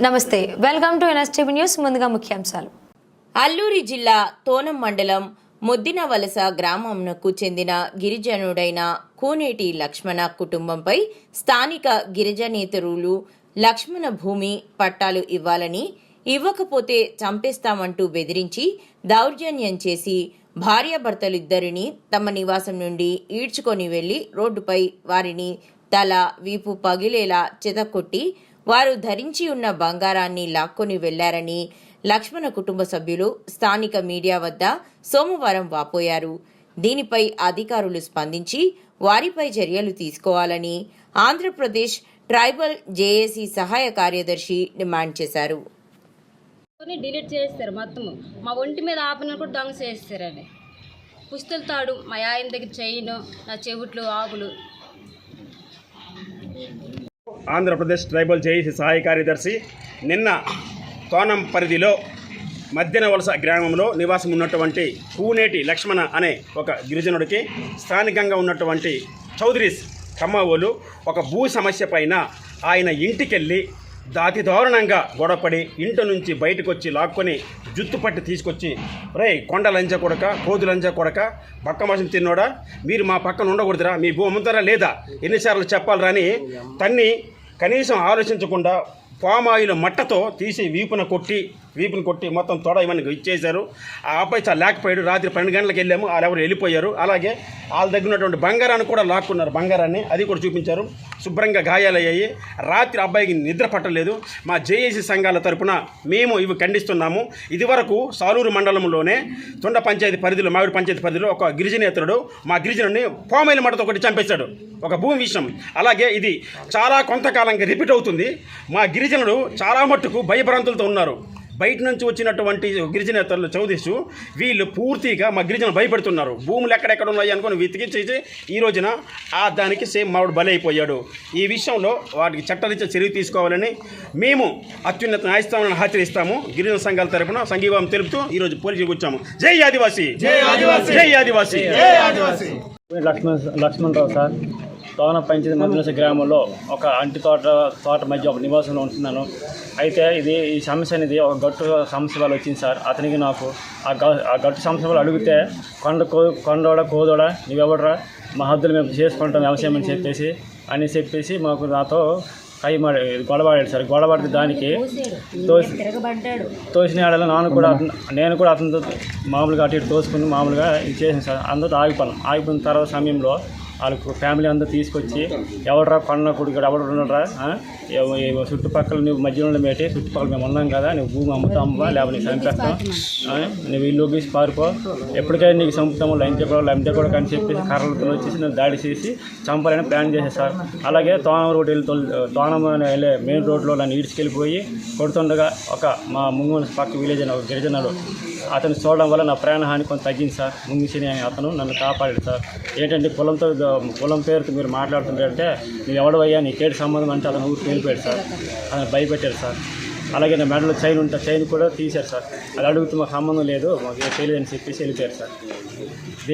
నమస్తే welcome to NSTV news ముందుగా ముఖ్యాంశాలు. అల్లూరి జిల్లా తోనం మండలం ముద్దిన వలస గ్రామంకు చెందిన గిరిజనుడైన కూనేటి లక్ష్మణ కుటుంబంపై స్థానిక గిరిజనేతరులు లక్ష్మణ భూమి పట్టాలు ఇవ్వాలని ఇవ్వకపోతే చంపేస్తామంటూ బెదిరించి దౌర్జన్యం చేసి భార్యాభర్తలిద్దరిని తమ నివాసం నుండి ఈడ్చుకొని వెళ్ళి రోడ్డుపై వారిని తల వీపు పగిలేలా చెతకొట్టి వారు ధరించి ఉన్న బంగారాన్ని లాక్కొని వెళ్ళారని లక్ష్మణ కుటుంబ సభ్యులు స్థానిక మీడియా వద్ద సోమవారం వాపోయారు. దీనిపై అధికారులు స్పందించి వారిపై చర్యలు తీసుకోవాలని ఆంధ్రప్రదేశ్ ట్రైబల్ జేఏసీ సహాయ కార్యదర్శి డిమాండ్ చేశారు. డిలీట్ చేస్తారు మొత్తం. మా ఒంటి మీద ఆపన కూడా దొంగ చేస్తారు అవి. తాడు మా ఆయన దగ్గర చైన్ నా చెవుట్లు ఆకులు ఆంధ్రప్రదేశ్ ట్రైబల్ జేఏసీ సహాయ కార్యదర్శి నిన్న తోనం పరిధిలో మధ్యన వలస గ్రామంలో నివాసం ఉన్నటువంటి పూనేటి లక్ష్మణ అనే ఒక గిరిజనుడికి స్థానికంగా ఉన్నటువంటి చౌదరీస్ కమ్మవోలు ఒక భూ సమస్య పైన ఆయన ఇంటికెళ్ళి దాతి దారుణంగా గొడవపడి ఇంటి నుంచి బయటకు వచ్చి లాక్కొని జుత్తు పట్టి తీసుకొచ్చి రే కొండ లంజ కొడక కోదులంచ కొడక పక్క మాసం తిన్నోడా? మీరు మా పక్కన ఉండకూడదురా మీ భూ అమ్ముతారా లేదా? ఎన్నిసార్లు చెప్పాలరా అని తన్ని కనీసం ఆలోచించకుండా పామాయిల్ మట్టతో తీసి వీపున కొట్టి వీపును కొట్టి మొత్తం తొడ ఇవన్నీ ఇచ్చేశారు. ఆ అబ్బాయి చాలా లేకపోయాడు. రాత్రి పన్నెండు గంటలకు వెళ్ళాము. వాళ్ళు ఎవరు వెళ్ళిపోయారు. అలాగే వాళ్ళ దగ్గర ఉన్నటువంటి బంగారాన్ని కూడా లాక్కున్నారు బంగారాన్ని. అది కూడా చూపించారు. శుభ్రంగా గాయాలయ్యాయి. రాత్రి అబ్బాయికి నిద్ర పట్టలేదు. మా జేఏసీ సంఘాల తరపున మేము ఇవి ఖండిస్తున్నాము. ఇదివరకు సాలూరు మండలంలోనే తొండ పంచాయతీ పరిధిలో మామిడి పంచాయతీ పరిధిలో ఒక గిరిజనేతరుడు మా గిరిజనుడిని పామాయిల్ మటతో ఒకటి చంపేశాడు. ఒక భూమి విషయం. అలాగే ఇది చాలా కొంతకాలంగా రిపీట్ అవుతుంది. మా గిరిజనుడు చాలా మట్టుకు భయభ్రాంతులతో ఉన్నారు. బయట నుంచి వచ్చినటువంటి గిరిజనేతలు చౌదీసు వీళ్ళు పూర్తిగా మా గిరిజనులు భయపెడుతున్నారు. భూములు ఎక్కడెక్కడ ఉన్నాయి అనుకుని వెతికించేసి ఈ రోజున ఆ దానికి సేమ్ మావిడు బలైపోయాడు. ఈ విషయంలో వాటికి చట్టరీత్యా చర్య తీసుకోవాలని మేము అత్యున్నత న్యాయస్థానాన్ని హెచ్చరిస్తాము గిరిజన సంఘాల తరపున సంఘీభావం తెలుపుతూ ఈరోజు పోలీసులకు వచ్చాము. జై ఆదివాసీ! జై ఆదివాసీ! జై ఆదివాసీ! లక్ష్మణ్ లక్ష్మణరావు సార్. తోన పంచాయతీ మధ్యనస గ్రామంలో ఒక అంటి తోట తోట మధ్య ఒక నివాసంలో ఉంటున్నాను. అయితే ఇది ఈ సమస్య అనేది ఒక గట్టు సమస్య వల్ల వచ్చింది సార్. అతనికి నాకు ఆ గట్టు సమస్య వల్ల అడిగితే కొండ కో కొండోడ కోదోడ నీవెవడరా? మా హద్దులు మేము చేసుకుంటాం వ్యవసాయం అని చెప్పేసి అని చెప్పేసి మాకు నాతో కై మాడి గొడవాడాడు సార్. గొడవడితే దానికి తోసి తోసిన ఆడలో నాన్న కూడా అతను నేను కూడా అతనితో మామూలుగా అటు ఇటు తోసుకుని మామూలుగా ఇది చేసాను సార్. అందరితో ఆగిపోయాం ఆగిపోయిన తర్వాత సమయంలో వాళ్ళకు ఫ్యామిలీ అందరూ తీసుకొచ్చి ఎవడరా కొండ కుడి ఇక్కడ ఎవడు ఉండరా చుట్టుపక్కల నువ్వు మధ్యలో మేటి చుట్టుపక్కల మేము ఉన్నాం కదా నువ్వు భూమి అమ్ముతా అమ్మవా లేకపోతే నీకు చంపేస్తాం నువ్వు ఇల్లు గీసి పారిపో. ఎప్పటికైనా నీకు చంపుతాము లంచ కూడా లంచ కూడా కని చెప్పేసి కర్రలతో వచ్చేసి నేను దాడి చేసి చంపాలని ప్లాన్ చేశాను సార్. అలాగే తోనం రోడ్ వెళ్ళి తోనం వెళ్ళే మెయిన్ రోడ్లో నన్ను ఈడ్చుకెళ్ళిపోయి కొడుతుండగా ఒక మా ముంగు పక్క విలేజ్ అని ఒక గిరిజనుడు అతను చూడడం వల్ల నా ప్రాణహాని కొంత తగ్గింది సార్. ముంగిసిని అని అతను నన్ను కాపాడాడు సార్. ఏంటంటే కులంతో కులం పేరుతో మీరు మాట్లాడుతుంటే నువ్వు ఎవడవయ్యా? నీకేటి సంబంధం? అంటే అతను ఊరికి వెళ్ళిపోయాడు సార్. అతను భయపెట్టాడు సార్. అలాగే నా మెడలో చైన్ ఉంటే చైన్ కూడా తీశారు సార్. అది అడుగుతూ మాకు సంబంధం లేదు మాకు తెలియదు అని చెప్పేసి వెళ్ళిపోయారు సార్.